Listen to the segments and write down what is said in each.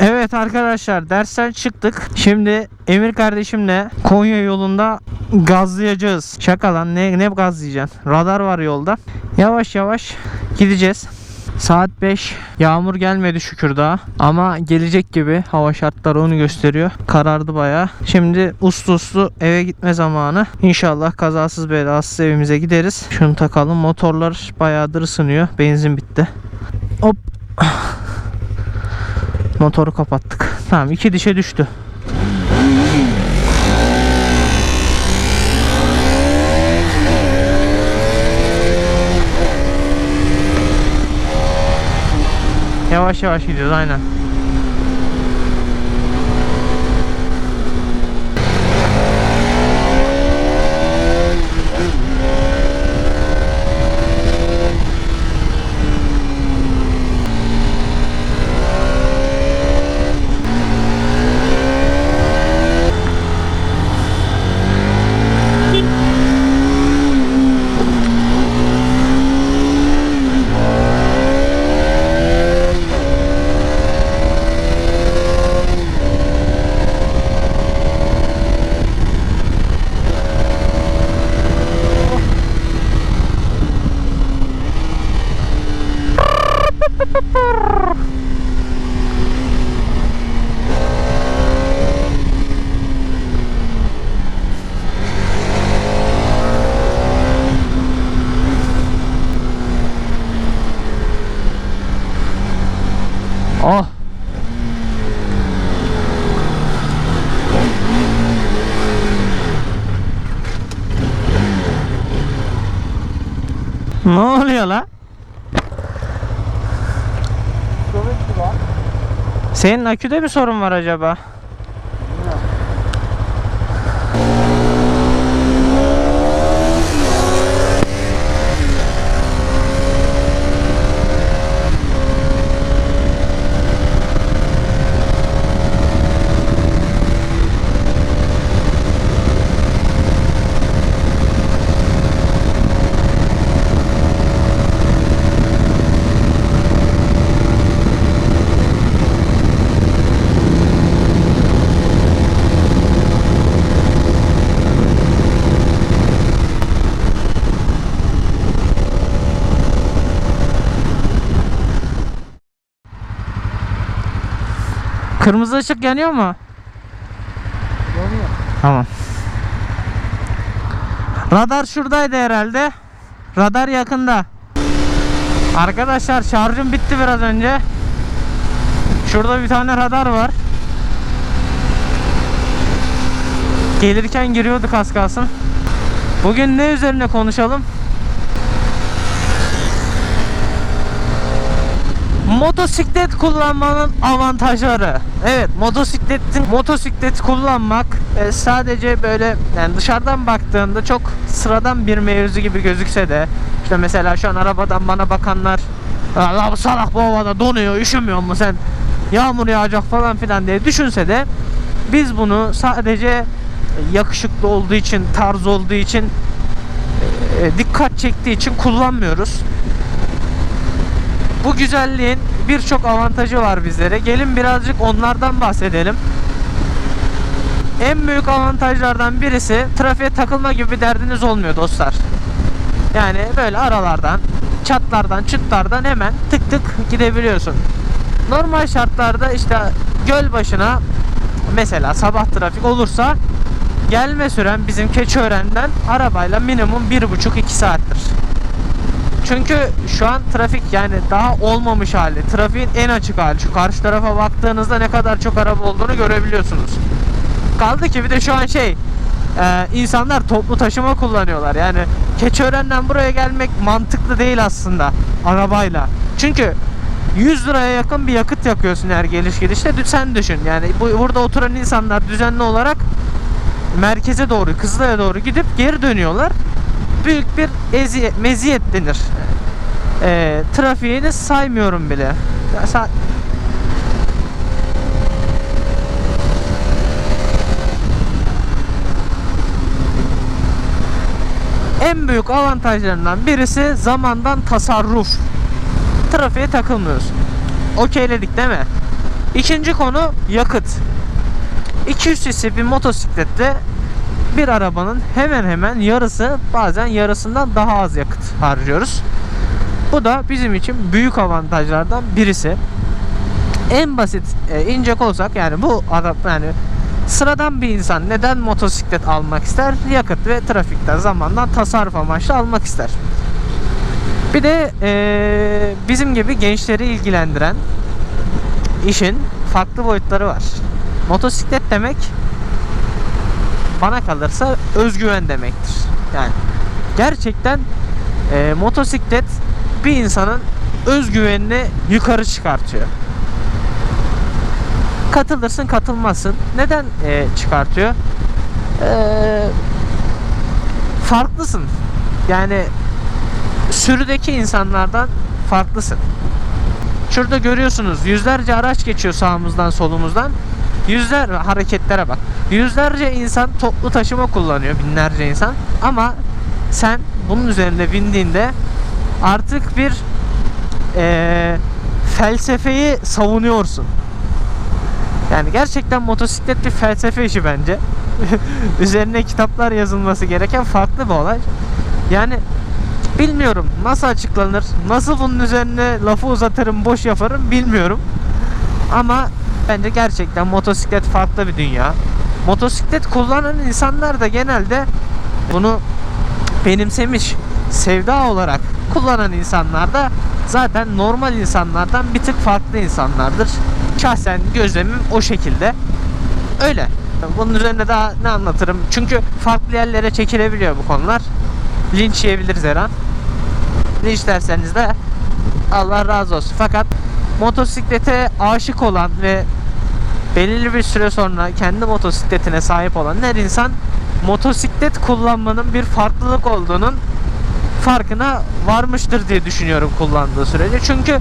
Evet arkadaşlar dersten çıktık. Şimdi Emir kardeşimle Konya yolunda gazlayacağız. Şaka lan ne, ne gazlayacaksın? Radar var yolda. Yavaş yavaş gideceğiz. Saat 5. Yağmur gelmedi şükür daha. Ama gelecek gibi hava şartları onu gösteriyor. Karardı baya. Şimdi uslu uslu eve gitme zamanı. İnşallah kazasız belasız evimize gideriz. Şunu takalım. Motorlar bayağıdır ısınıyor. Benzin bitti. Hop. Motoru kapattık. Tamam iki dişe düştü. Yavaş yavaş gidiyoruz aynen. Oh. Ne oluyor la? Senin aküde mi sorun var acaba? Kırmızı ışık yanıyor mu? Yanıyor. Tamam. Radar şuradaydı herhalde. Radar yakında. Arkadaşlar şarjım bitti biraz önce. Şurada bir tane radar var. Gelirken giriyorduk az kalsın. Bugün ne üzerine konuşalım? Motosiklet kullanmanın avantajları. Evet, motosikletin motosiklet kullanmak e, sadece böyle yani dışarıdan baktığında çok sıradan bir mevzu gibi gözükse de işte mesela şu an arabadan bana bakanlar Allah bu salak bu havada donuyor, üşümüyor mu sen? Yağmur yağacak falan filan diye düşünse de biz bunu sadece yakışıklı olduğu için, tarz olduğu için e, dikkat çektiği için kullanmıyoruz. Bu güzelliğin birçok avantajı var bizlere. Gelin birazcık onlardan bahsedelim. En büyük avantajlardan birisi trafiğe takılma gibi bir derdiniz olmuyor dostlar. Yani böyle aralardan, çatlardan, çıtlardan hemen tık tık gidebiliyorsun. Normal şartlarda işte göl başına mesela sabah trafik olursa gelme süren bizim Keçiören'den arabayla minimum 1,5-2 saattir. Çünkü şu an trafik yani daha olmamış hali. Trafiğin en açık hali. Şu karşı tarafa baktığınızda ne kadar çok araba olduğunu görebiliyorsunuz. Kaldı ki bir de şu an şey e, insanlar toplu taşıma kullanıyorlar. Yani Keçiören'den buraya gelmek mantıklı değil aslında arabayla. Çünkü 100 liraya yakın bir yakıt yakıyorsun her geliş gidişte. Sen düşün yani bu, burada oturan insanlar düzenli olarak merkeze doğru, Kızılay'a doğru gidip geri dönüyorlar büyük bir eziyet, meziyet denir. E, trafiğini saymıyorum bile. Sa- en büyük avantajlarından birisi zamandan tasarruf. Trafiğe takılmıyorsun. Okeyledik değil mi? İkinci konu yakıt. 200 cc bir motosiklette bir arabanın hemen hemen yarısı bazen yarısından daha az yakıt harcıyoruz. Bu da bizim için büyük avantajlardan birisi. En basit e, inecek olsak yani bu adam yani sıradan bir insan neden motosiklet almak ister? Yakıt ve trafikten zamandan tasarruf amaçlı almak ister. Bir de e, bizim gibi gençleri ilgilendiren işin farklı boyutları var. Motosiklet demek bana kalırsa özgüven demektir. Yani gerçekten e, motosiklet bir insanın özgüvenini yukarı çıkartıyor. Katılırsın katılmazsın. Neden e, çıkartıyor? E, farklısın. Yani sürüdeki insanlardan farklısın. Şurada görüyorsunuz yüzlerce araç geçiyor sağımızdan solumuzdan. Yüzler hareketlere bak. Yüzlerce insan toplu taşıma kullanıyor, binlerce insan. Ama sen bunun üzerinde bindiğinde artık bir eee, felsefeyi savunuyorsun. Yani gerçekten motosiklet bir felsefe işi bence. Üzerine kitaplar yazılması gereken farklı bir olay. Yani bilmiyorum nasıl açıklanır, nasıl bunun üzerine lafı uzatırım, boş yaparım bilmiyorum. Ama bence gerçekten motosiklet farklı bir dünya. Motosiklet kullanan insanlar da genelde bunu benimsemiş, sevda olarak kullanan insanlar da zaten normal insanlardan bir tık farklı insanlardır. Şahsen gözlemim o şekilde. Öyle. Bunun üzerine daha ne anlatırım? Çünkü farklı yerlere çekilebiliyor bu konular. Linç yiyebiliriz her an. Linç derseniz de Allah razı olsun. Fakat motosiklete aşık olan ve belirli bir süre sonra kendi motosikletine sahip olan her insan motosiklet kullanmanın bir farklılık olduğunun farkına varmıştır diye düşünüyorum kullandığı sürece. Çünkü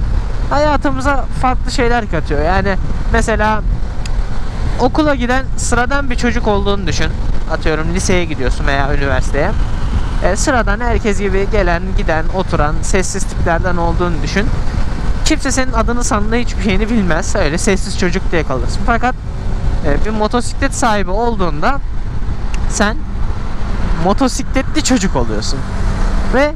hayatımıza farklı şeyler katıyor. Yani mesela okula giden sıradan bir çocuk olduğunu düşün. Atıyorum liseye gidiyorsun veya üniversiteye. E, sıradan herkes gibi gelen, giden, oturan, sessiz tiplerden olduğunu düşün. Kimse senin adını sandığı hiçbir şeyini bilmez. Öyle sessiz çocuk diye kalırsın. Fakat e, bir motosiklet sahibi olduğunda sen motosikletli çocuk oluyorsun. Ve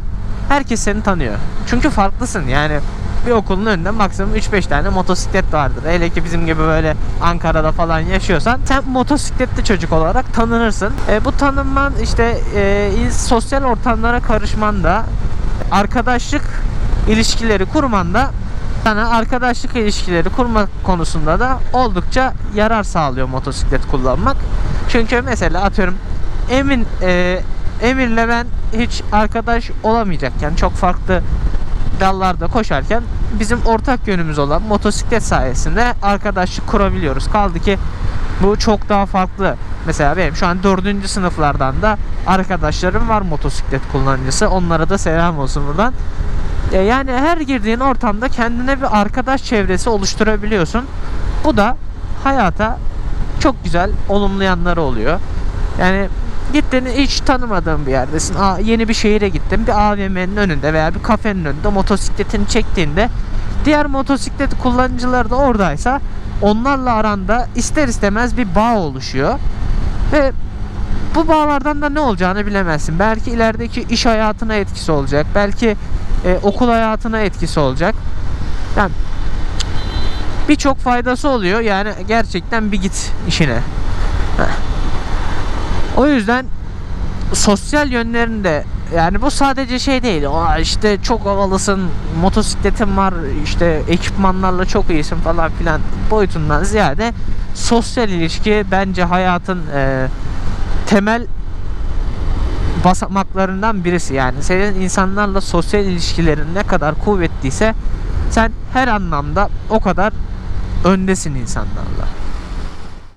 herkes seni tanıyor. Çünkü farklısın yani bir okulun önünde maksimum 3-5 tane motosiklet vardır. Hele ki bizim gibi böyle Ankara'da falan yaşıyorsan sen motosikletli çocuk olarak tanınırsın. E, bu tanınman işte e, sosyal ortamlara karışman da arkadaşlık ilişkileri kurman da sana arkadaşlık ilişkileri kurma konusunda da oldukça yarar sağlıyor motosiklet kullanmak. Çünkü mesela atıyorum Emin e, Emir'le ben hiç arkadaş olamayacakken çok farklı dallarda koşarken bizim ortak yönümüz olan motosiklet sayesinde arkadaşlık kurabiliyoruz. Kaldı ki bu çok daha farklı. Mesela benim şu an dördüncü sınıflardan da arkadaşlarım var motosiklet kullanıcısı. Onlara da selam olsun buradan. E, Yani her girdiğin ortamda kendine bir arkadaş çevresi oluşturabiliyorsun. Bu da hayata çok güzel olumlu yanları oluyor. Yani gittin hiç tanımadığın bir yerdesin. Aa, yeni bir şehire gittin. Bir AVM'nin önünde veya bir kafenin önünde motosikletini çektiğinde diğer motosiklet kullanıcıları da oradaysa onlarla aranda ister istemez bir bağ oluşuyor. Ve bu bağlardan da ne olacağını bilemezsin. Belki ilerideki iş hayatına etkisi olacak. Belki e, okul hayatına etkisi olacak. Yani birçok faydası oluyor. Yani gerçekten bir git işine. O yüzden sosyal yönlerinde yani bu sadece şey değil. Aa işte çok havalısın, motosikletin var, işte ekipmanlarla çok iyisin falan filan boyutundan ziyade sosyal ilişki bence hayatın e, temel basamaklarından birisi yani senin insanlarla sosyal ilişkilerin ne kadar kuvvetliyse sen her anlamda o kadar öndesin insanlarla.